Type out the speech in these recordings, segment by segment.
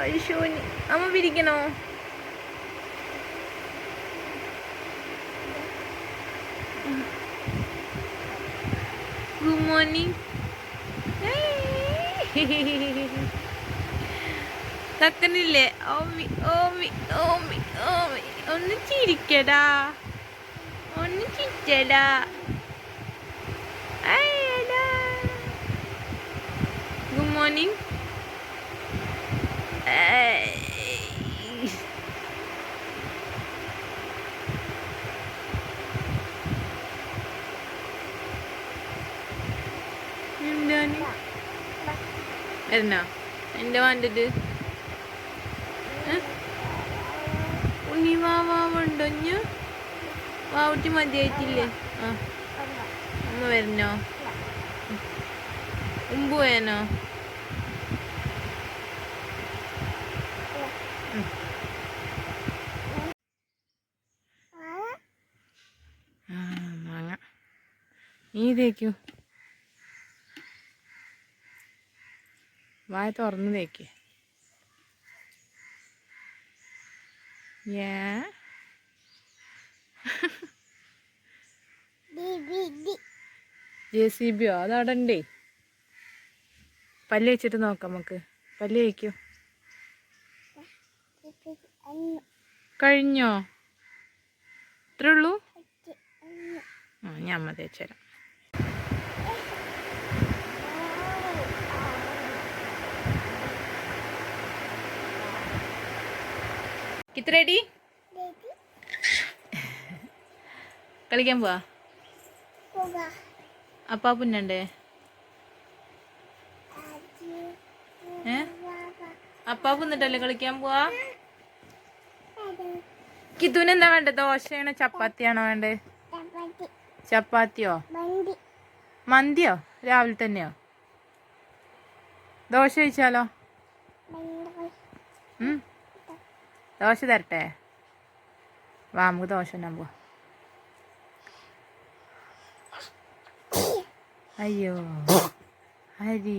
ഐശോന് അമ്മ പിരിക്കണോ? Good morning തക്കനില്ലേ ഓമി ഓമി ഓമി ഓമി. ഒന്ന് ചിരിക്കടാ. ഒന്ന് ചിരിച്ചടാ. ഗുഡ് മോർണിംഗ് വരുന്നോ എന്റെ വേണ്ടത് ഉണ്ണി വാവാവുണ്ടോ ഞ വാവുട്ടി മതിയായിട്ടില്ലേ ആ ഒന്ന് വരുന്നോ ഉമ്പ് വേനോ മാങ്ങ നീ തേക്കൂ. വായ തുറന്ന് തേക്ക്. ഏ? ജെ സി ബിയോ അതവിടെ ഉണ്ടേ പല്ല് വെച്ചിട്ട് നോക്കാം നമുക്ക്. പല്ല് തേക്കൂ. കഴിഞ്ഞോ? ഇത്രേ ഉള്ളൂ ആ ഞാൻ അമ്മ തേച്ചുതരാം കിത്ത് റെഡി കളിക്കാൻ പോവാ? അപ്പാ പുന്നണ്ടേ? ഏ? അപ്പാ പുന്നിട്ടല്ലേ കളിക്കാൻ പോവാ? കിത്തുവിന് എന്താ വേണ്ടത് ദോശയാണോ ചപ്പാത്തിയാണോ വേണ്ടത് ചപ്പാത്തിയോ? മന്തിയോ? രാവിലെ തന്നെയോ? ദോശ കഴിച്ചാലോ. ദോശ തരട്ടെ? വാ നമുക്ക് ദോശ തന്നെ അയ്യോ. ഹരി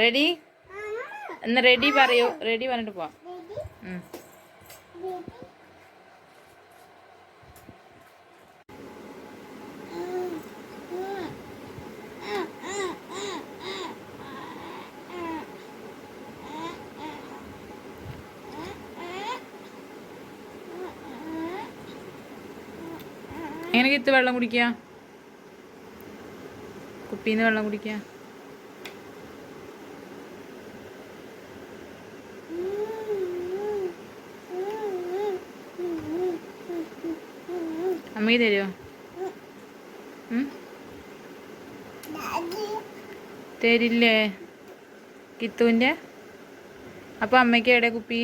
റെഡി എന്ന റെഡി പറയൂ. റെഡി പറഞ്ഞിട്ട് പോവാം. എങ്ങനെ കിത്ത് വെള്ളം കുടിക്കുക? കുപ്പിന്ന് വെള്ളം കുടിക്കുക? അമ്മയ്ക്ക് തരുമോ തരില്ലേ? കിത്തുവിന്റെ? അപ്പം അമ്മയ്ക്ക് എവിടെ കുപ്പി?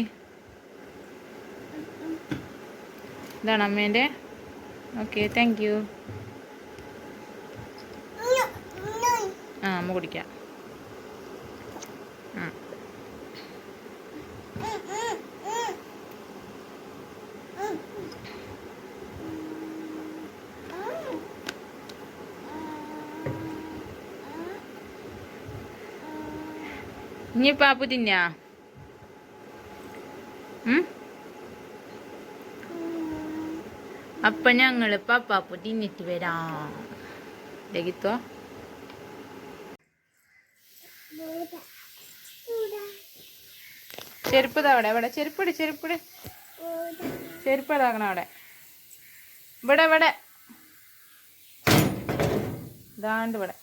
ഇതാണ് അമ്മേന്റെ. ഓക്കെ താങ്ക് യു ആ അമ്മ കുടിക്കാം. ആ. ഇനി പാപ്പു തിന്നാ? അപ്പൊ ഞങ്ങൾ പാപ്പാപ്പു തിന്നിട്ട് വരാം ലഗിത്തോ ചെരുപ്പ് അവിടെ ഇവിടെ ചെരുപ്പിട് ചെരുപ്പിട് ചെരുപ്പ് ഇതാക്കണം അവിടെ ഇവിടെ ഇവിടെ ഇതാണ്ട് ഇവിടെ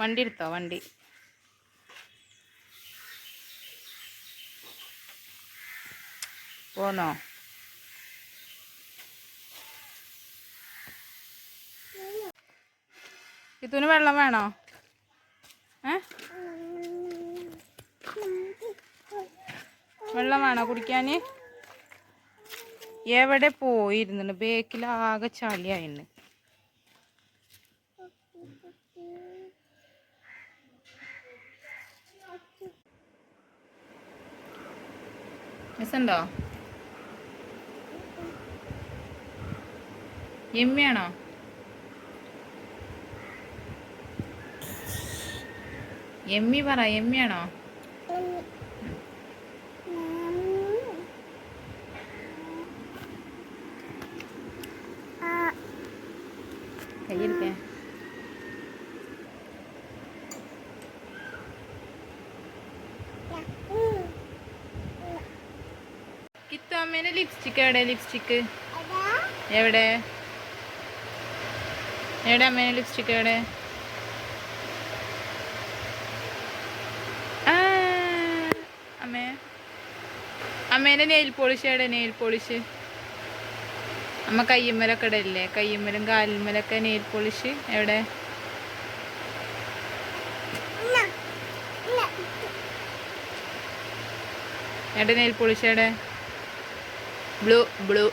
വണ്ടി എടുത്തോ? വണ്ടി. പോന്നോ? ഇതിന് വെള്ളം വേണോ? ഏ? വെള്ളം വേണോ കുടിക്കാൻ എവിടെ പോയിരുന്നുണ്ട് ബേക്കിൽ ആകെ ചളിയായിണ്ട് രസമുണ്ടോ എമ്മിയാണോ എമ്മി പറ എമ്മിയാണോ കയ്യെടുത്തേ അമ്മേന്റെ ലിപ്സ്റ്റിക് എവിടെ? ലിപ്സ്റ്റിക് എവിടെ? എവിടെ അമ്മേന്റെ ലിപ്സ്റ്റിക് എവിടെ? അമ്മേ. അമ്മേന്റെ നെയിൽ പോളിഷ് എവിടെ? നെയിൽ പോളിഷ് അമ്മ കയ്യമ്മലൊക്കെ ഇടല്ലേ കയ്യമ്മലും കാലിന്മലൊക്കെ നെയിൽ പോളിഷ് എവിടെ? എവിടെ നെയിൽ പോളിഷ് എവിടെ? Blue blue.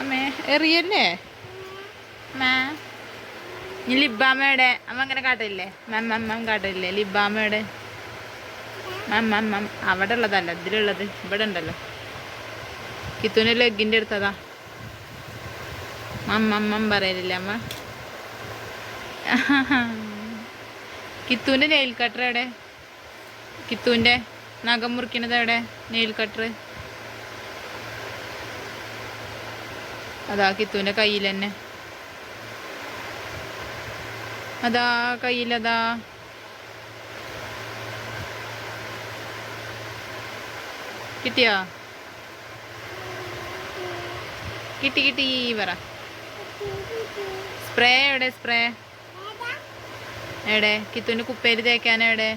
അമ്മേ എറിയല്ലേ? മാ. ഇനി ലിബാമ്മയുടെ അമ്മ അങ്ങനെ കാട്ടില്ലേ? മാം മം മം കാട്ടില്ലേ? ലിബാമ്മയുടെ മാം മം മം. അവിടെ ഉള്ളതല്ല ഇതിലുള്ളത്. ഇവിടെ ഉണ്ടല്ലോ. കിത്തുവിന് ലെഗിന്റെ അടുത്തതാ. മാം മം മം പറയലില്ലേ അമ്മ? കിത്തുവിന്റെ നെയിൽ കട്ടർ എവിടെ? കിത്തുവിന്റെ? നഖം മുറിക്കണത് എവിടെ? നെയിൽ കട്ടർ അതാ കിത്തുവിന്റെ കയ്യിൽ തന്നെ. അതാ കയ്യിലതാ കിട്ടിയോ? കിട്ടി കിട്ടി പറ. സ്പ്രേ എവിടെ സ്പ്രേ? എവിടെ? കിത്തുവിന്റെ കുപ്പയിൽ തേക്കാൻ എവിടെ?